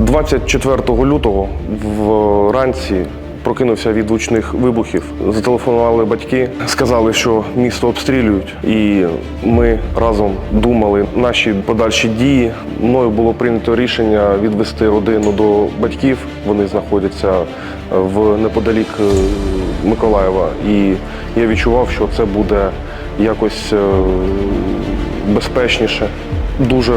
24 лютого вранці прокинувся від гучних вибухів. Зателефонували батьки, сказали, що місто обстрілюють, і ми разом думали наші подальші дії. Мною було прийнято рішення відвести родину до батьків. Вони знаходяться в неподалік е, Миколаєва. І я відчував, що це буде якось е, безпечніше. Дуже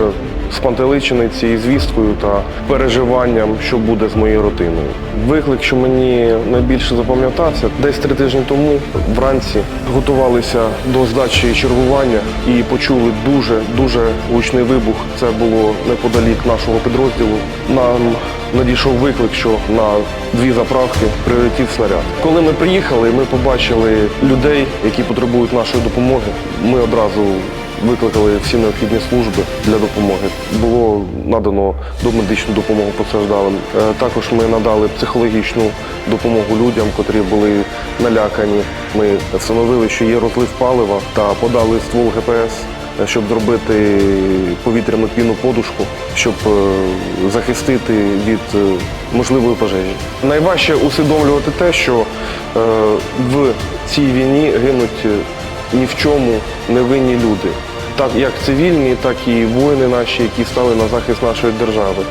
спантеличений цією звісткою та переживанням, що буде з моєю родиною. Виклик, що мені найбільше запам'ятався, десь три тижні тому вранці готувалися до здачі чергування і почули дуже дуже гучний вибух. Це було неподалік нашого підрозділу. Нам надійшов виклик, що на дві заправки прилетів снаряд. Коли ми приїхали, ми побачили людей, які потребують нашої допомоги. Ми одразу викликали всі необхідні служби для допомоги. Було надано домедичну допомогу постраждалим. Е, Також ми надали психологічну допомогу людям, котрі були налякані. Ми встановили, що є розлив палива та подали ствол ГПС, е, щоб зробити повітряну піну подушку, щоб е, захистити від можливої пожежі. Найважче усвідомлювати те, що в цій війні гинуть ні в чому невинні люди. Так як цивільні, так і воїни наші, які стали на захист нашої держави.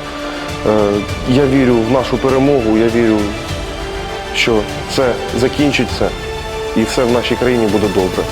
Е, Я вірю в нашу перемогу, я вірю, що це закінчиться і все в нашій країні буде добре.